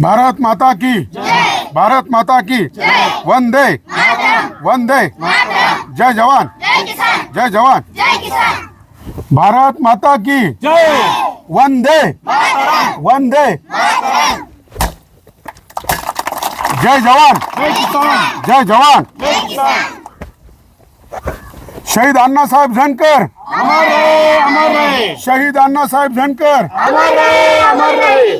भारत माता की। भारत माता की। वंदे। वंदे। जय जवान। जय जवान। भारत माता की। वंदे। वंदे। जय जवान। जय जवान। शहीद अण्णासाहेब झणकर अमर रहे अमर रहे। शहीद अण्णासाहेब झणकर अमर रहे अमर रहे।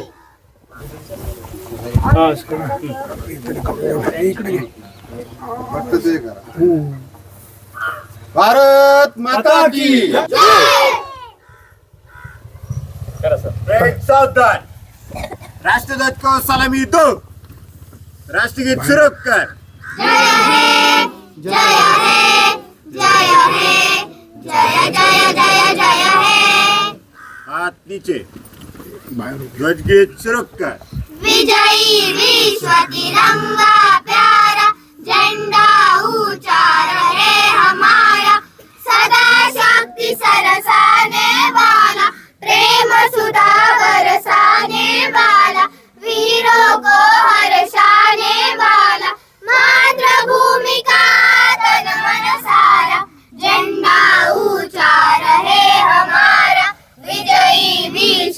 भारत माता की राष्ट्रध्वज को सलामी दो। राष्ट्रगीत सुरू कर हात नीचे ध्वजगीत सुरू कर विजयी विश्व तिरंगा प्यारा.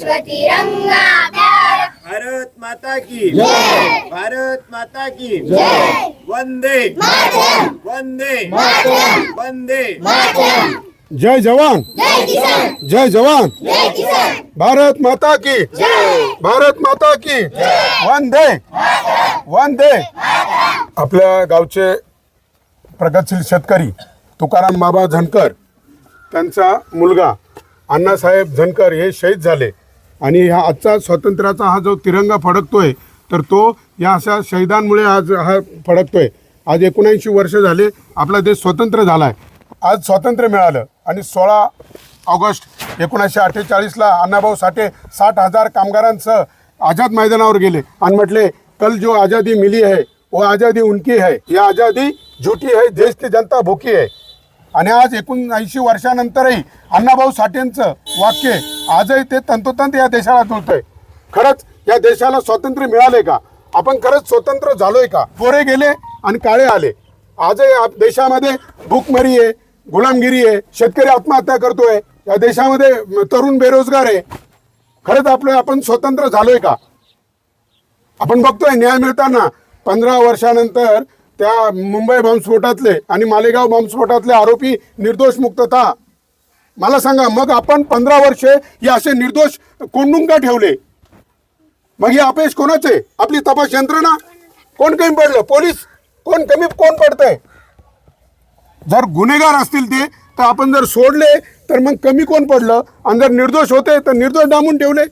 विश्व तिरंगा प्यारा भारत माता की। जय। भारत माता की। जय। वंदे। मातरम। वंदे। मातरम। वंदे। मातरम। जय जवान। जय किसान। जय जवान। जय किसान। भारत माता की। जय। भारत माता की। वंदे। वंदे। आपल्या गावचे प्रगतशील शेतकरी तुकाराम बाबा झणकर त्यांचा मुलगा अण्णासाहेब झणकर हे शहीद झाले. आणि ह्या आजचा स्वातंत्र्याचा हा जो तिरंगा फडकतोय तर तो या अशा शहीदांमुळे आज हा फडकतोय. आज एकोणऐंशी वर्ष झाले आपला देश स्वतंत्र झाला आहे आज स्वातंत्र्य मिळालं आणि सोळा ऑगस्ट एकोणीसशे अठ्ठेचाळीसला अण्णाभाऊ साठे साठ हजार कामगारांसह आझाद मैदानावर गेले आणि म्हटले कल जो आज़ादी मिली है वो आज़ादी उनकी है. या आज़ादी झुटी है देश की जनता भुकी आहे आणि आज एकोणऐंशी वर्षानंतरही अण्णाभाऊ साठेंचं वाक्य आजही ते तंतोतंत या देशाला जुळतंय. खरंच या देशाला स्वातंत्र्य मिळाले का? आपण खरंच स्वतंत्र झालोय का? पोरे गेले आणि काळे आले. आजही आप- देशामध्ये भूकमरी आहे गुलामगिरी आहे शेतकरी आत्महत्या करतोय. या देशामध्ये तरुण बेरोजगार आहे. खरंच आपलं आपण स्वतंत्र झालोय का? आपण बघतोय न्याय मिळताना पंधरा वर्षानंतर त्या मुंबई बॉम्बस्फोटातले आणि मालेगाव बॉम्बस्फोटातले आरोपी निर्दोष मुक्तता मला सांगा मग आपण पंधरा वर्षे हे असे निर्दोष कोंडून का ठेवले. मग हे अपयश कोणाचे? आपली तपास यंत्रणा? कोण कमी पडलं? पोलीस? कोण कमी कोण पडतंय? जर गुन्हेगार असतील ते तर आपण जर सोडले तर मग कमी कोण पडलं? आणि जर निर्दोष होते तर निर्दोष डांबून ठेवले.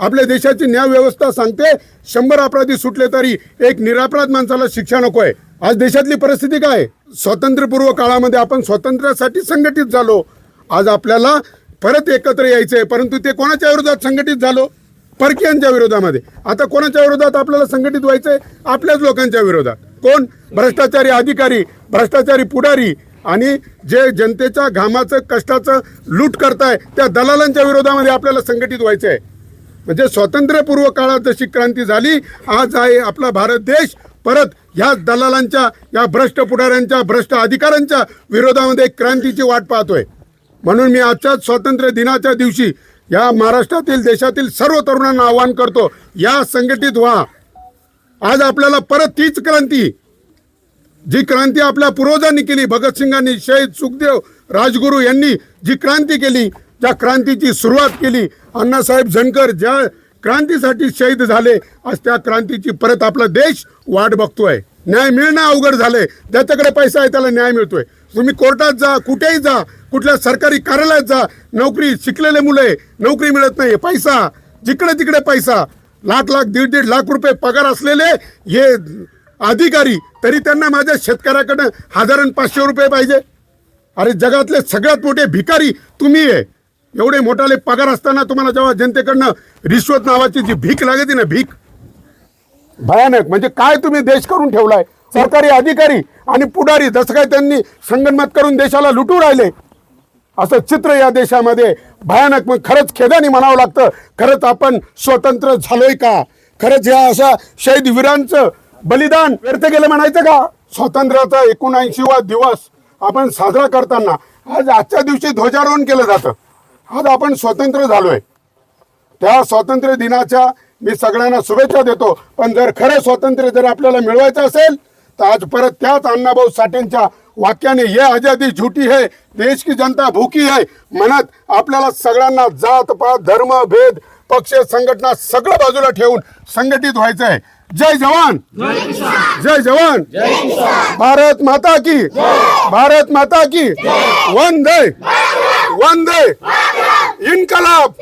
आपल्या देशाची न्याय व्यवस्था सांगते शंभर अपराधी सुटले तरी एक निरापराध माणसाला शिक्षा नको आहे. आज देशातली परिस्थिती काय? आहे? स्वातंत्र्यपूर्व काळामध्ये आपण स्वातंत्र्यासाठी संघटित झालो. आज आपल्याला परत एकत्र यायचं आहे परंतु ते कोणाच्या विरोधात संघटित झालो? परकीयांच्या विरोधामध्ये. आता कोणाच्या विरोधात आपल्याला संघटित व्हायचं आहे आपल्याच लोकांच्या विरोधात. कोण? भ्रष्टाचारी अधिकारी भ्रष्टाचारी पुढारी आणि जे जनतेच्या घामाचं कष्टाचं लूट करताय त्या दलालांच्या विरोधामध्ये आपल्याला संघटित व्हायचं आहे म्हणजे स्वातंत्र्यपूर्व काळात जशी क्रांती झाली आज आहे आपला भारत देश. परत ह्या दलालांच्या या भ्रष्ट पुढाऱ्यांच्या भ्रष्ट अधिकाऱ्यांच्या विरोधामध्ये क्रांतीची वाट पाहतोय. म्हणून मी आजच्या स्वातंत्र्य दिनाच्या दिवशी या महाराष्ट्रातील देशातील सर्व तरुणांना आवाहन करतो या संघटित व्हा. आज आपल्याला परत तीच क्रांती जी क्रांती आपल्या पूर्वजांनी केली भगतसिंगांनी शहीद सुखदेव राजगुरू यांनी जी क्रांती केली ज्या क्रांतीची सुरुवात केली. अण्णासाहेब झणकर ज्या क्रांतीसाठी शहीद झाले आज त्या क्रांतीची परत आपला देश वाट बघतोय. न्याय मिळणं अवघड झालंय. ज्याच्याकडे पैसा आहे त्याला न्याय मिळतोय. तुम्ही कोर्टात जा कुठेही जा कुठल्या सरकारी कार्यालयात जा. नोकरी शिकलेले मुले नोकरी मिळत नाही पैसा जिकडे तिकडे पैसा. लाख लाख दीड दीड लाख रुपये पगार असलेले हे अधिकारी तरी त्यांना माझ्या शेतकऱ्याकडं हजार आणि पाचशे रुपये पाहिजे. अरे जगातले सगळ्यात मोठे भिकारी तुम्ही आहे. एवढे मोठाले पगार असताना तुम्हाला जेव्हा जनतेकडनं रिश्वत नावाची जी भीक लागते ना भीक. भयानक. म्हणजे काय तुम्ही देश करून ठेवलाय? सरकारी अधिकारी आणि पुढारी जसं काय त्यांनी संगणमत करून देशाला लुटू राहिले असं चित्र या देशामध्ये भयानक मग खरंच खेदाने म्हणावं लागतं. खरंच आपण स्वतंत्र झालोय का? खरंच ह्या अशा शहीद वीरांचं बलिदान व्यर्थ गेलं म्हणायचं का? स्वातंत्र्याचा एकोणऐंशीवा दिवस आपण साजरा करताना आज आजच्या दिवशी ध्वजारोहण केलं जातं. आज आपण स्वतंत्र झालोय. त्या स्वातंत्र्य दिनाच्या मी सगळ्यांना शुभेच्छा देतो. पण जर खरं स्वातंत्र्य जर आपल्याला मिळवायचं असेल तर आज परत त्याच अण्णाभाऊ साठेंच्या वाक्याने हे आजादी झुटी है देश की जनता भूकी है म्हणत आपल्याला सगळ्यांना जात पात धर्म भेद पक्ष संघटना सगळं बाजूला ठेवून संघटित व्हायचं आहे. जय जवान! जय जवान! भारत माता की! भारत माता की! वंदे! वंदे! इनकलाब!